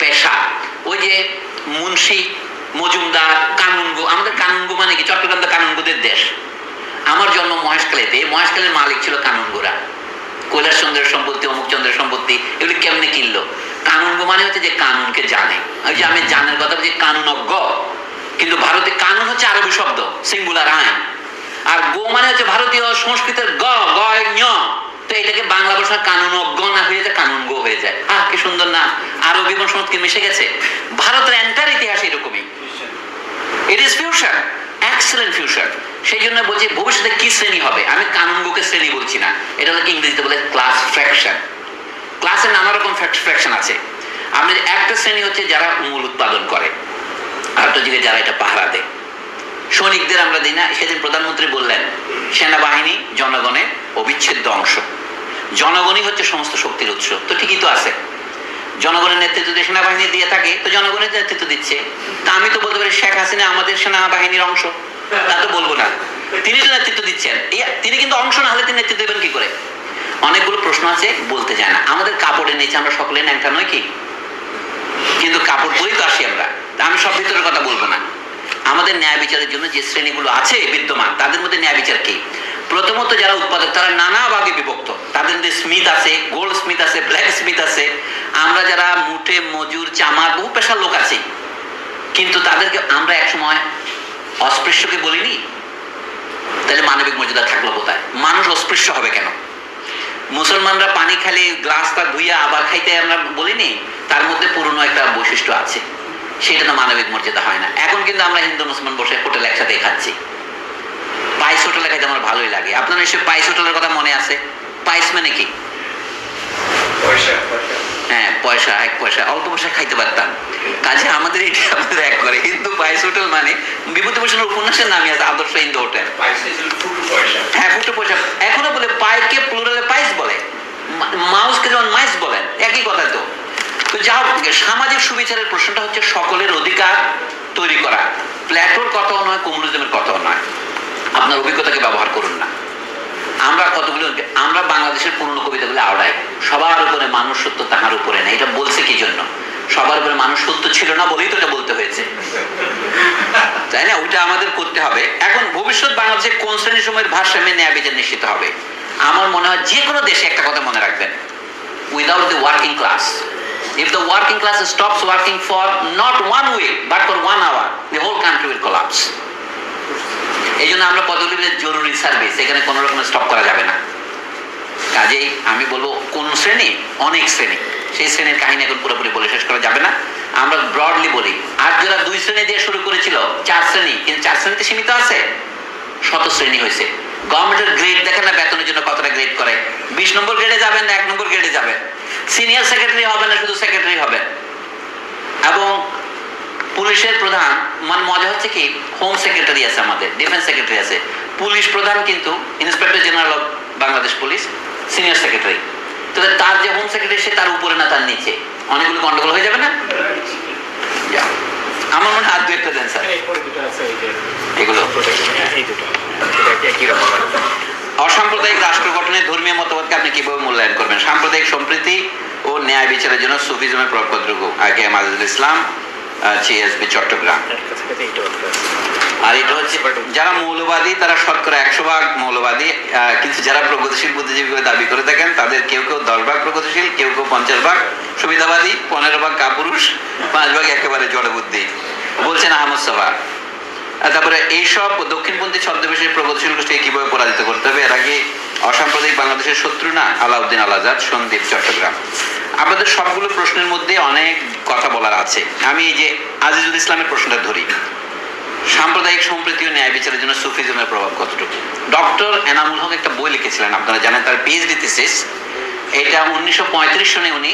পেশা। ওই যে মুন্সি, মজুমদার কানুনগো আমাদের কানুনগো মানে কি? চট্টগ্রাম কানুনগোদের দেশ। আমার জন্ম মহেশখালীতে। মহেশখালীর মালিক ছিল কানুনগোরা কৈলাস চন্দ্রের সম্পত্তি অমুক চন্দ্রের সম্পত্তি, এগুলি কেমনে কিনলো? কানুনগো মানে হচ্ছে যে কানুনকে জানে। ওই যে আমি জানের কথা বলছি, কানুনজ্ঞ। কিন্তু ভারতে কানুন হচ্ছে আরবি শব্দ সিঙ্গুলার আইন। আর গো মানে হচ্ছে ভারতীয় সংস্কৃতের গ গয় ঞ। তো এটাকে বাংলা ভাষা কানুনজ্ঞ না হয়ে যায় কানুনগ হয়ে যায়। আহ, কি সুন্দর না। আরবি এবং সংস্কৃত মিশে গেছে। ভারতের এন্টার ইতিহাস এরকমই it is fusion excellent fusion সেই জন্য বলছি, ভবিষ্যতে কি শ্রেণি হবে? আমি কানুনগুকে শ্রেণি বলছি না। এটা হচ্ছে ইংরেজিতে বলে ক্লাস ফ্র্যাকশন ক্লাসে নানা রকম ফ্র্যাকশন আছে। আমাদের একটা শ্রেণি হচ্ছে যারা মূল উৎপাদন করে। আর তো দিকে যারা এটা পাহারা দেয়। সৈনিকদের আমরা দিই না। সেদিন প্রধানমন্ত্রী বললেন, সেনাবাহিনী জনগণের অবিচ্ছেদ্য অংশ। জনগণই হচ্ছে সমস্ত শক্তির উৎস। তো ঠিকই তো আছে। জনগণের নেতৃত্ব দিয়ে সেনাবাহিনী দিয়ে থাকে, তো জনগণের নেতৃত্ব দিচ্ছে। তা আমি তো বলতে পারি, শেখ হাসিনা আমাদের সেনাবাহিনীর অংশ। তা তো বলব না। তিনি তো নেতৃত্ব দিচ্ছেন। তিনি কিন্তু অংশ না হলে তিনি নেতৃত্ব দেবেন কি করে? অনেকগুলো প্রশ্ন আছে, বলতে যায় না। আমাদের কাপড়ের নিচে আমরা সকলে ন্যাংটা নয় কি? কিন্তু কাপড় পরেই তো আসি আমরা। আমি সব ভিতরের কথা বলব না। আমাদের ন্যায় বিচারের জন্য যে শ্রেণীগুলো আছে বিদ্যমান, তাদের মধ্যে ন্যায় বিচার কি? প্রথমত যারা উৎপাদক, তারা নানা ভাগে বিভক্ত। তাদের মধ্যে স্মিথ আছে গোল্ড স্মিথ আছে, ব্ল্যাক স্মিথ আছে। আমরা যারা মুটে মজুর, চামার, বহু পেশার লোক আছি, কিন্তু তাদেরকে আমরা একসময় অস্পৃশ্যকে বলিনি? তাহলে মানবিক মর্যাদা থাকল কোথায়? মানুষ অস্পৃশ্য হবে কেন? মুসলমানরা পানি খালি গ্লাসটা ধুইয়া আবার খাইতে আমরা বলিনি, তার মধ্যে পুরনো একটা বৈশিষ্ট্য আছে। সেটা তো মানবিক মর্যাদা হয় না। এখন কিন্তু আমরা হিন্দু, মুসলমান বসে হোটেল একসাথে খাচ্ছি। পাইস হোটেলে খাইতে আমার ভালোই লাগে। আপনার নিশ্চয়ই পাইস হোটেলের কথা মনে আছে? পাইস মানে কি? পয়সা পয়সা পয়সা এক পয়সা অল্প পয়সা খাইতে পারতাম। কাজে আমাদের এটা আমাদের এক করে। হিন্দু পাইস হোটেল মানে বিভূতিভূষণের উপন্যাসের নামই আছে আদর্শ হিন্দু হোটেল। পয়সা পয়সা। হ্যাঁ ফুটো পয়সা। এখনও বলে পাইকে প্লুরালে পাইস বলে। মাউসকে যেমন মাইস বলেন একই কথা তো। তো যা সামাজিক সুবিচারের প্রশ্নটা হচ্ছে সকলের অধিকার তৈরি করা। প্ল্যাটোর কথাও নয় কমিউনিজমের কথাও নয়। আপনার অভিজ্ঞতাকে ব্যবহার করুন না। আমরা কতগুলো, আমরা বাংলাদেশের পুরনো কবিতাগুলো আওড়াই। সবার উপরে মানুষ সত্য তাহার উপরে না এটা বলছে কি জন্য? সবার উপরে মানুষ সত্য ছিল না বলেই তো বলতে হয়েছে। তাই না? ওটা আমাদের করতে হবে। এখন ভবিষ্যৎ বাংলাদেশের কোন শ্রেণির সময়ের ভারসাম্যে ন্যায় বিচার নিশ্চিত হবে? আমার মনে হয় যে কোনো দেশে একটা কথা মনে রাখবেন। Without the working class if the working class stops working for not one week but for one hour the whole country will collapse এই জন্য আমরা কতগুলি জরুরি সার্ভিস এখানে কোনো রকম স্টপ করা যাবে না। কাজেই আমি বলব, কোন শ্রেণি? অনেক শ্রেণি। সেই শ্রেণির কাহিনী এখন পুরোপুরি বলে শেষ করা যাবে না। আমরা ব্রডলি বলি আর যারা দুই শ্রেণি দিয়ে শুরু করেছিল, চার শ্রেণি, কিন্তু চার শ্রেণীতে সীমিত আছে? শত শ্রেণি হয়েছে। গভর্নমেন্টের গ্রেড দেখেন না, বেতনের জন্য কতটা গ্রেড করে। বিশ নম্বর গ্রেডে যাবেন না, এক নম্বর গ্রেডে যাবেন। সিনিয়র সেক্রেটারি হবে না, শুধু সেক্রেটারি হবে। এবং পুলিশের প্রধান মানে মজা হচ্ছে কি হোম সেক্রেটারি আছে আমাদের ডিফেন্স সেক্রেটারি আছে। পুলিশ প্রধান কিন্তু inspector general of Bangladesh police senior secretary তাহলে তার যে হোম সেক্রেটারি সে তার উপরে না তার নিচে। অনেকগুলো গন্ডগোল হয়ে যাবে না? আমার মনে হয় দু একটা দেন স্যার। এগুলো। অসাম্প্রদায়িক রাষ্ট্র গঠনের ধর্মীয় মতবাদকে আপনি কীভাবে মূল্যায়ন করবেন? সাম্প্রদায়িক সম্প্রীতি ও ন্যায় বিচারের জন্য সুফিজমের আগে ইসলাম সিএসবি চট্টগ্রাম। আর এটা হচ্ছে যারা মৌলবাদী তারা শতকরা একশো ভাগ মৌলবাদী কিন্তু যারা প্রগতিশীল বুদ্ধিজীবী দাবি করে থাকেন তাদের কেউ কেউ দশ ভাগ প্রগতিশীল কেউ কেউ পঞ্চাশ ভাগ সুবিধাবাদী পনেরো ভাগ কাপুরুষ পাঁচ ভাগ একেবারে জড়বুদ্ধি। বলছেন আহমদ সভা। তারপরে এইসব দক্ষিণপন্থী ছদ্মবেশের প্রগতিশীল গোষ্ঠীকে কীভাবে পরাজিত করতে হবে? এর আগে অসাম্প্রদায়িক বাংলাদেশের শত্রু না আলাউদ্দিন আলাজাদ সন্দীপ চট্টগ্রাম। আপনাদের সবগুলো প্রশ্নের মধ্যে অনেক কথা বলার আছে। আমি এই যে আজিজুল ইসলামের প্রশ্নটা ধরি। সাম্প্রদায়িক সম্প্রীতি ও ন্যায় বিচারের জন্য সুফিজমের প্রভাব কতটুকু? ডক্টর এনামুল হক একটা বই লিখেছিলেন, আপনারা জানেন তার পিএইচডি থিসিস এটা উনিশশো সনে উনি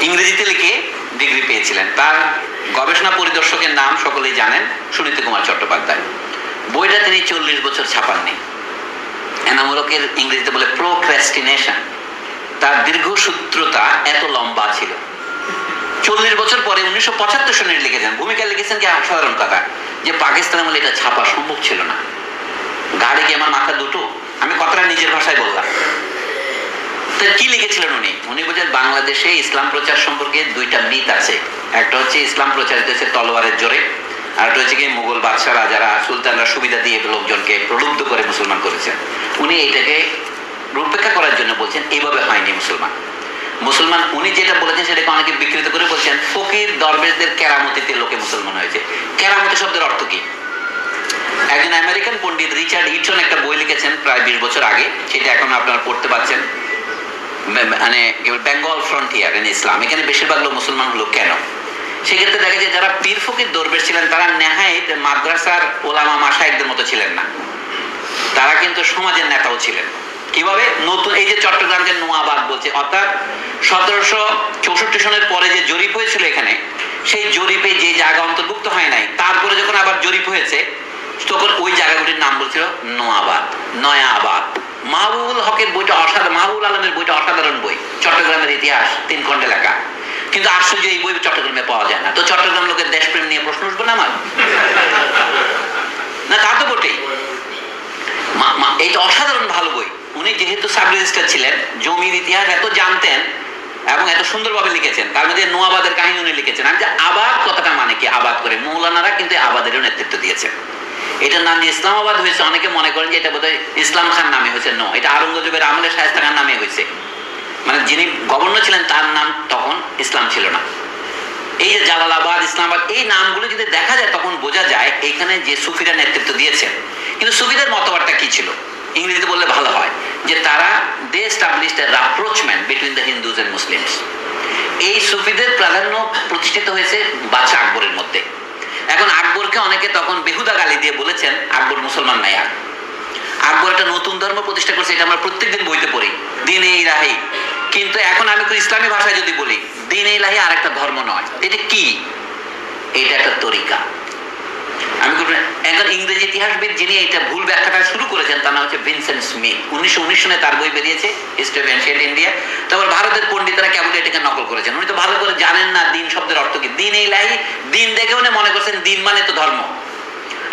ইংরেজিতে লিখে ডিগ্রি পেয়েছিলেন। তার গবেষণা পরিদর্শকের নাম সকলেই জানেন, সুনীতি কুমার চট্টোপাধ্যায়। বইটা তিনি চল্লিশ বছর ছাপাননি। এনামূলকের ইংরেজিতে বলে প্রোক্রেস্টিনেশন তার দীর্ঘসূত্রতা এত লম্বা ছিল। চল্লিশ বছর পরে উনিশশো পঁচাত্তর সনে লিখেছেন ভূমিকা লিখেছেন কি সাধারণ কথা, যে পাকিস্তানের আমলে এটা ছাপা সম্ভব ছিল না। গাড়ি কি আমার মাথা দুটো? আমি কথাটা নিজের ভাষায় বললাম। তো কি লিখেছিলেন উনি? উনি বলছেন, বাংলাদেশে ইসলাম প্রচার সম্পর্কে দুইটা মিথ আছে। একটা হচ্ছে ইসলাম প্রচারিত হচ্ছে তলোয়ারের জোরে। আর একটা হচ্ছে কি মুঘল বাদশারা রাজারা সুলতানরা সুবিধা দিয়ে লোকজনকে প্রলুব্ধ করে মুসলমান করেছেন। উনি এটাকে রূপরেখা করার জন্য বলছেন এইভাবে হয়নি মুসলমান। মুসলমান, উনি যেটা বলেছেন সেটাকে অনেকে বিকৃত করে বলছেন, ফকির দরবেশদের কেরামতিতে লোকে মুসলমান হয়েছে। কেরামতি শব্দের অর্থ কি? একজন আমেরিকান পণ্ডিত রিচার্ড হিটন একটা বই লিখেছেন প্রায় বিশ বছর আগে, সেটা এখন আপনারা পড়তে পাচ্ছেন মে- মানে বেঙ্গল ফ্রন্টিয়ার ইন ইসলাম। এখানে বেশিরভাগ লোক মুসলমান হলো কেন? সেক্ষেত্রে দেখা যায় যারা পীর ফকির দরবেশ ছিলেন, তারা নেহাইত মাদ্রাসার ওলামা মাসাইকদের মতো ছিলেন না। তারা কিন্তু সমাজের নেতাও ছিলেন। কীভাবে নতুন এই যে চট্টগ্রাম যে নোয়াবাদ বলছে, অর্থাৎ সতেরোশো চৌষট্টি সনের পরে যে জরিপ হয়েছিল এখানে, সেই জরিপে যে জায়গা অন্তর্ভুক্ত হয় নাই, তারপরে যখন আবার জরিপ হয়েছে, তখন ওই জায়গাগুলির নাম বলছিল নোয়াবাদ নয়াবাদ মাহবুবুল হকের বইটা অসাধারণ মাহবুবুল আলমের বইটা অসাধারণ বই, চট্টগ্রামের ইতিহাস, তিন খণ্ডে লেখা। কিন্তু আশ্চর্য, এই বই চট্টগ্রামে পাওয়া যায় না। তো চট্টগ্রাম লোকের দেশপ্রেম নিয়ে প্রশ্ন উঠবে না আমার? না, তা তো বটেই। মা- অসাধারণ ভালো বই। উনি যেহেতু সাব রেজিস্টার ছিলেন, জমির ইতিহাস এত জানতেন এবং এত সুন্দরভাবে লিখেছেন, তার মধ্যে নোয়াবাদের কাহিনী উনি লিখেছেন। আমি যে আবাদ কথাটা মানে কি? আবাদ করে। মৌলানারা কিন্তু আবাদেরও নেতৃত্ব দিয়েছেন। এটার নাম যে ইসলামাবাদ হয়েছে, অনেকে মনে করেন যে এটা বোধহয় ইসলাম খান নামে হয়েছে। নো এটা আরঙ্গজেবের আমলে শায়স্তা খান নামে হয়েছে। মানে যিনি গভর্নর ছিলেন, তার নাম তখন ইসলাম ছিল না। এই যে জালালাবাদ, ইসলামাবাদ, এই নামগুলো যদি দেখা যায়, তখন বোঝা যায় এখানে যে সুফিরা নেতৃত্ব দিয়েছেন। কিন্তু সুফিদের মতবাদটা কি ছিল? ইংরেজিতে বললে ভালো হয়। যে তারা they established a rapprochement between the Hindus and Muslims এই সুফিদের প্রাধান্য প্রতিষ্ঠিত হয়েছে বাদশা আকবরের মধ্যে। এখন আকবরকে অনেকে তখন বেহুদা গালি দিয়ে বলেছেন, আকবর মুসলমান নাই আর আকবর একটা নতুন ধর্ম প্রতিষ্ঠা করছে, এটা আমরা প্রত্যেকদিন বইতে পড়ি, দিন এই রাহি। কিন্তু এখন আমি একটু ইসলামী ভাষায় যদি বলি, দিন এই লাহি আর একটা ধর্ম নয়। এটা কি? এটা একটা তরিকা। আমি বলব, একজন ইংরেজি ইতিহাসবিদ যিনি এটা ভুল ব্যাখ্যাটা শুরু করেছেন তার নাম হচ্ছে ভিনসেন্ট স্মিথ। উনিশশো উনিশ সনে তার বই বেরিয়েছে হিস্ট্রি অফ এনশিয়েন্ট ইন্ডিয়া তারপর ভারতের পণ্ডিতরা কেবল এটাকে নকল করেছেন। উনি তো ভালো করে জানেন না দিন শব্দের অর্থ কি। দিন এই লাহি দিন দেখে উনি মনে করছেন দিন মানে তো ধর্ম।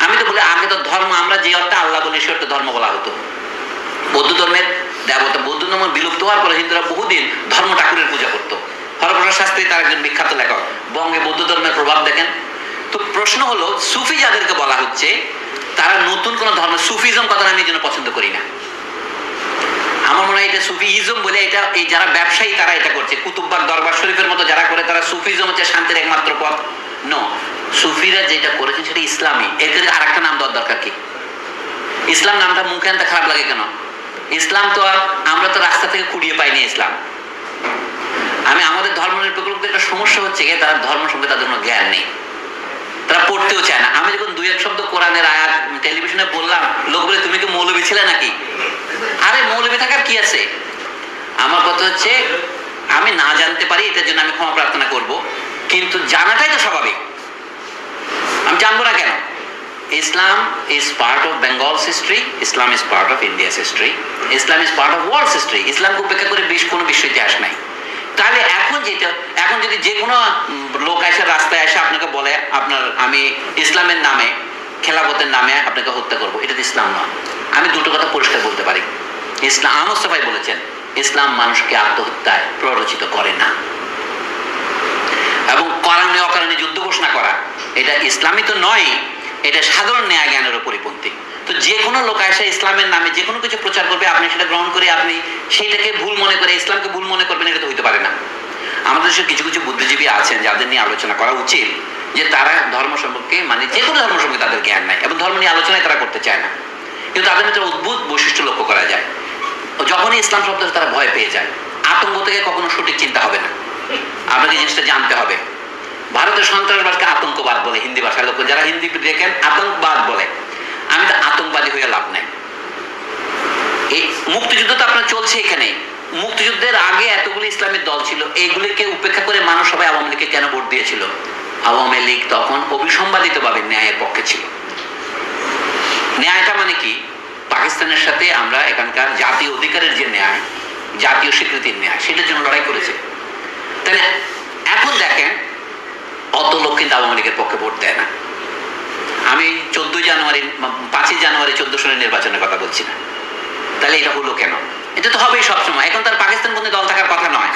আমি তো বলি আগে তো ধর্ম আমরা যে অর্থে আল্লাহ বলি সে ধর্ম বলা হতো। বৌদ্ধ ধর্মের দেবতা বৌদ্ধ ধর্ম বিলুপ্ত হওয়ার পরে হিন্দুরা বহুদিন ধর্ম ঠাকুরের পূজা করতো। হরপ্রসাদ শাস্ত্রী তার একজন বিখ্যাত লেখক। বঙ্গে বৌদ্ধ ধর্মের প্রভাব দেখেন। তো প্রশ্ন হলো, সুফি যাদেরকে বলা হচ্ছে, তারা নতুন কোন ধর্ম সুফিজম কথাটা আমি জন্য পছন্দ করি না। আমার মনে হয় এটা সুফিজম বলে এটা, এই যারা ব্যবসায়ী তারা এটা করছে। কুতুববাগ দরবার শরীফের মতো যারা করে, তারা সুফিজম হচ্ছে শান্তির একমাত্র পথ। নো সুফিরা যেটা করেছে সেটা ইসলামী। এর আর একটা নাম দেওয়ার দরকার কি? ইসলাম নামটা মুখে আনতে খারাপ লাগে কেন? ইসলাম তো আর আমরা তো রাস্তা থেকে কুড়িয়ে পাইনি ইসলাম। আমি আমাদের ধর্ম নিরপেক্ষদের একটা সমস্যা হচ্ছে তারা ধর্ম সম্পর্কে তাদের কোনো জ্ঞান নেই। তারা পড়তেও চায় না। আমি যখন দুই এক শব্দ কোরআনের আয়াত টেলিভিশনে বললাম, লোক বলে, তুমি কি মৌলবী ছিলে নাকি? আরে, মৌলবী থাকার কি আছে? আমার কথা হচ্ছে, আমি না জানতে পারি, এটার জন্য আমি ক্ষমা প্রার্থনা করব, কিন্তু জানাটাই তো স্বাভাবিক। আমি জানব না কেন? Islam is part of Bengal's history Islam is part of India's history Islam is part of world's history ইসলামকে উপেক্ষা করে বেশ কোনো বিশ্ব ইতিহাস নাই। তাহলে এখন যেটা, এখন যদি যে কোনো লোক এসে রাস্তায় এসে আপনাকে বলে, আপনার, আমি ইসলামের নামে, খেলাফতের নামে আপনাকে হত্যা করব। এটা ইসলাম নয়। আমি দুটো কথা পরিষ্কার বলতে পারি। ইসলাম, আহমদ সাফাই বলেছেন, ইসলাম মানুষকে আত্মহত্যায় প্ররোচিত করে না। এবং কারণে অকারণে যুদ্ধ ঘোষণা করা, এটা ইসলামী তো নয়, এটা সাধারণ ন্যায় জ্ঞানের পরিপন্থী। তো যে কোনো লোক আসে ইসলামের নামে যে কোনো কিছু প্রচার করবে, আপনি সেটা গ্রহণ করে আপনি সেইটাকে ভুল মনে করে, ইসলামকে ভুল মনে করবেন, এটা তো হইতে পারে না। আমাদের দেশে কিছু কিছু বুদ্ধিজীবী আছেন যাদের নিয়ে আলোচনা করা উচিত যে তারা ধর্ম সম্পর্কে মানে যে কোনো ধর্ম সম্পর্কে তাদের জ্ঞান নাই এবং ধর্ম নিয়ে আলোচনায় তারা করতে চায় না। কিন্তু তাদের মধ্যে অদ্ভুত বৈশিষ্ট্য লক্ষ্য করা যায়। যখনই ইসলাম শব্দ তারা ভয় পেয়ে যায়। আতঙ্ক থেকে কখনো সঠিক চিন্তা হবে না। আপনাকে জিনিসটা জানতে হবে। ভারতের সন্ত্রাসবাদকে আতঙ্কবাদ বলে হিন্দি ভাষার লোক, যারা হিন্দি দেখেন, আতঙ্কবাদ বলে। আমি তো আতঙ্কবাদী হয়ে লাভ নাই। এই মুক্তিযুদ্ধ তো আপনার চলছে এখানে মুক্তিযুদ্ধের আগে এতগুলো ইসলামের দল ছিল, এইগুলিকে উপেক্ষা করে মানুষ সবাই আওয়ামী লীগকে কেন ভোট দিয়েছিল? আওয়ামী লীগ তখন অবিসম্বাদিতভাবে ন্যায়ের পক্ষে ছিল। ন্যায়টা মানে কি? পাকিস্তানের সাথে আমরা এখানকার জাতীয় অধিকারের যে ন্যায়, জাতীয় স্বীকৃতির ন্যায়, সেটার জন্য লড়াই করেছে। তাহলে এখন দেখেন, অত লোক কিন্তু আওয়ামী লীগের পক্ষে ভোট দেয় না। আমি চোদ্দই জানুয়ারি, পাঁচই জানুয়ারি চোদ্দ সালের নির্বাচনের কথা বলছি না। তাহলে এটা হলো কেন? এটা তো হবেই সবসময়। এখন তার পাকিস্তান বন্ধু দল থাকার কথা নয়।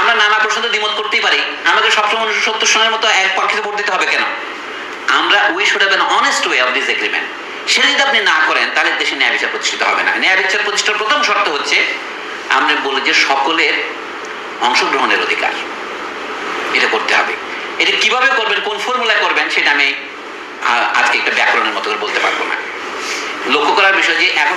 আমরা নানা প্রশ্ন দ্বিমত করতেই পারি। আমাকে সবসময় উনিশশো সত্তর সনের মতো এক পক্ষে ভোট দিতে হবে কেন? আমরা we should have an honest way of this agreement সেটা যদি আপনি না করেন, তাহলে দেশে ন্যায় বিচার প্রতিষ্ঠিত হবে না। ন্যায় বিচার প্রতিষ্ঠার প্রথম শর্ত হচ্ছে, আমরা বলি যে সকলের অংশগ্রহণের অধিকার। এটা করতে হবে। এটা কীভাবে করবেন, কোন ফর্মুলায় করবেন, সেটা আমি আজকে একটা ব্যাকরণের মতো করে বলতে পারব না। লক্ষ্য করার বিষয় যে এখন